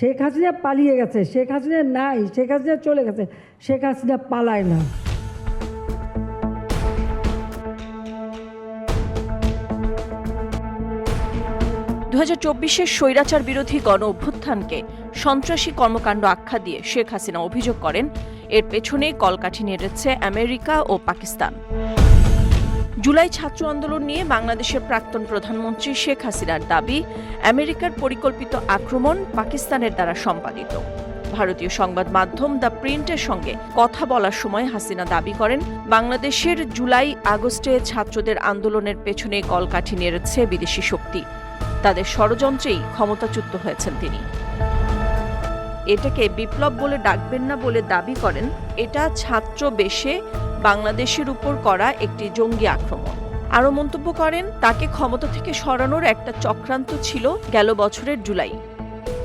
শেখ হাসিনা পালিয়ে গেছে, শেখ হাসিনা নাই, শেখ হাসিনা চলে গেছে, শেখ হাসিনা পালায় না। দু হাজার চব্বিশের স্বৈরাচার বিরোধী গণ অভ্যুত্থানকে সন্ত্রাসী কর্মকাণ্ড আখ্যা দিয়ে শেখ হাসিনা অভিযোগ করেন, এর পেছনে কলকাঠি নেড়েছে আমেরিকা ও পাকিস্তান। জুলাই ছাত্র আন্দোলন নিয়ে বাংলাদেশের প্রাক্তন প্রধানমন্ত্রী শেখ হাসিনার দাবি, আমেরিকার পরিকল্পিত আক্রমণ পাকিস্তানের দ্বারা সম্পাদিত। ভারতীয় সংবাদ মাধ্যম দ্য প্রিন্টের সঙ্গে কথা বলার সময় হাসিনা দাবি করেন, বাংলাদেশের জুলাই আগস্টে ছাত্রদের আন্দোলনের পেছনে কলকাঠি নেড়েছে বিদেশি শক্তি। তাদের ষড়যন্ত্রেই ক্ষমতাচ্যুত হয়েছেন তিনি। এটাকে বিপ্লব বলে ডাকবেন না বলে দাবি করেন, এটা ছাত্র বেশে বাংলাদেশের উপর করা একটি জঙ্গি আক্রমণ। আরও মন্তব্য করেন, তাকে ক্ষমতা থেকে সরানোর একটা চক্রান্ত ছিল গেল বছরের জুলাই।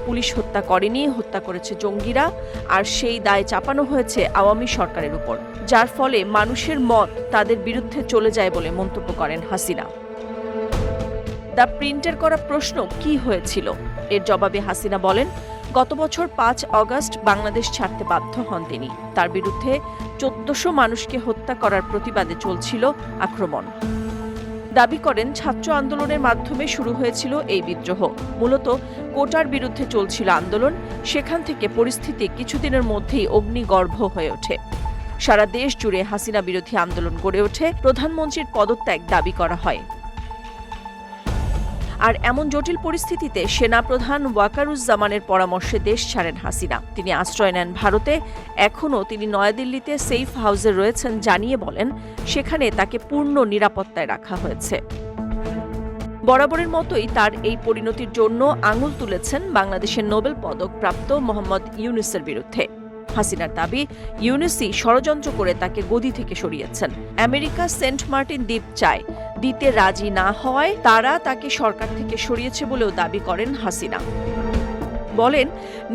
পুলিশ হত্যা করেনি, হত্যা করেছে জঙ্গিরা, আর সেই দায় চাপানো হয়েছে আওয়ামী সরকারের উপর, যার ফলে মানুষের মত তাদের বিরুদ্ধে চলে যায় বলে মন্তব্য করেন হাসিনা। দ্য প্রিন্টের করা প্রশ্ন কি হয়েছিল? এর জবাবে হাসিনা বলেন গত বছর পাঁচ অগস্ট বাংলাদেশ ছাড়তে বাধ্য হন তিনি। তার বিরুদ্ধে চোদ্দশো মানুষকে হত্যা করার প্রতিবাদে চলছিল আক্রমণ। দাবি করেন, ছাত্র আন্দোলনের মাধ্যমে শুরু হয়েছিল এই বিদ্রোহ। মূলত কোটার বিরুদ্ধে চলছিল আন্দোলন। সেখান থেকে পরিস্থিতি কিছুদিনের মধ্যেই অগ্নিগর্ভ হয়ে ওঠে। সারা দেশ জুড়ে হাসিনা বিরোধী আন্দোলন গড়ে ওঠে। প্রধানমন্ত্রীর পদত্যাগ দাবি করা হয়। আর এমন জটিল পরিস্থিতিতে সেনাপ্রধান ওয়াকারুজ্জামানের পরামর্শে দেশ ছাড়েন হাসিনা। তিনি আশ্রয় নেন ভারতে। এখনও তিনি নয়াদিল্লিতে সেফ হাউসে রয়েছেন জানিয়ে বলেন, সেখানে তাকে পূর্ণ নিরাপত্তায় রাখা হয়েছে। বরাবরের মতোই তার এই পরিণতির জন্য আঙুল তুলেছেন বাংলাদেশের নোবেল পদক প্রাপ্ত মোহাম্মদ ইউনুসের বিরুদ্ধে। হাসিনার দাবি ইউনুসি ষড়যন্ত্র করে তাকে গদি থেকে সরিয়েছেন। আমেরিকা সেন্ট মার্টিন দ্বীপ চায়, দিতে রাজি না হওয়ায় তারা তাকে সরকার থেকে সরিয়েছে বলেও দাবি করেন হাসিনা। বলেন,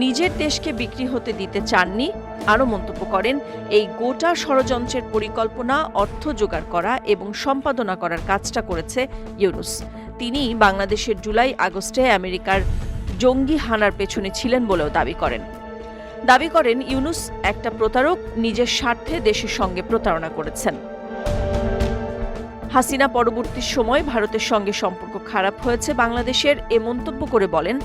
নিজের দেশকে বিক্রি হতে দিতে চাননি, আরও মন্তব্য করেন, এই গোটা ষড়যন্ত্রের পরিকল্পনা, অর্থ জোগাড় করা এবং সম্পাদনা করার কাজটা করেছে ইউনুস। তিনি বাংলাদেশের জুলাই আগস্টে আমেরিকার জঙ্গি হানার পেছনে ছিলেন বলেও দাবি করেন। দাবি করেন ইউনুস, একটা প্রতারক নিজের স্বার্থে দেশের সঙ্গে প্রতারণা করেছেন। হাসিনা পরবর্তী সময় ভারতের সঙ্গে সম্পর্ক খারাপ হয়েছে বাংলাদেশের, এ মন্তব্য করে বলেন,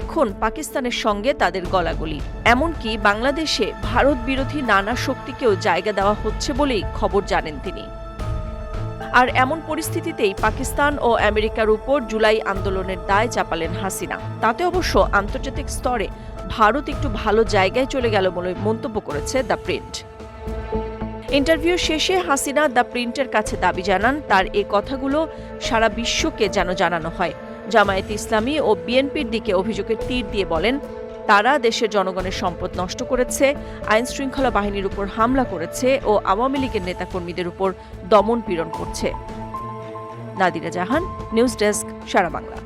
এখন পাকিস্তানের সঙ্গে তাদের গলাগলি। এমনকি বাংলাদেশে ভারত বিরোধী নানা শক্তিকেও জায়গা দেওয়া হচ্ছে বলেই খবর জানেন তিনি। আর এমন পরিস্থিতিতেই পাকিস্তান ও আমেরিকার উপর জুলাই আন্দোলনের দায় চাপালেন হাসিনা। তাতে অবশ্য আন্তর্জাতিক স্তরে ভারত একটু ভালো জায়গায় চলে গেল বলে মন্তব্য করেছে দ্য প্রিন্ট। ইন্টারভিউ শেষে হাসিনা দ্য প্রিন্টের কাছে দাবি জানান, তার এই কথাগুলো সারা বিশ্বকে যেন জানানো হয়। জামায়াত ইসলামী ও বিএনপির দিকে অভিযোগের তীর দিয়ে বলেন তারা দেশের জনগণের সম্পদ নষ্ট করেছে, আইন শৃঙ্খলা বাহিনীর উপর হামলা করেছে ও আওয়ামী লীগের নেতাকর্মীদের উপর দমন পীড়ন করছে। Nadira Jahan, news desk, Sara Bangla.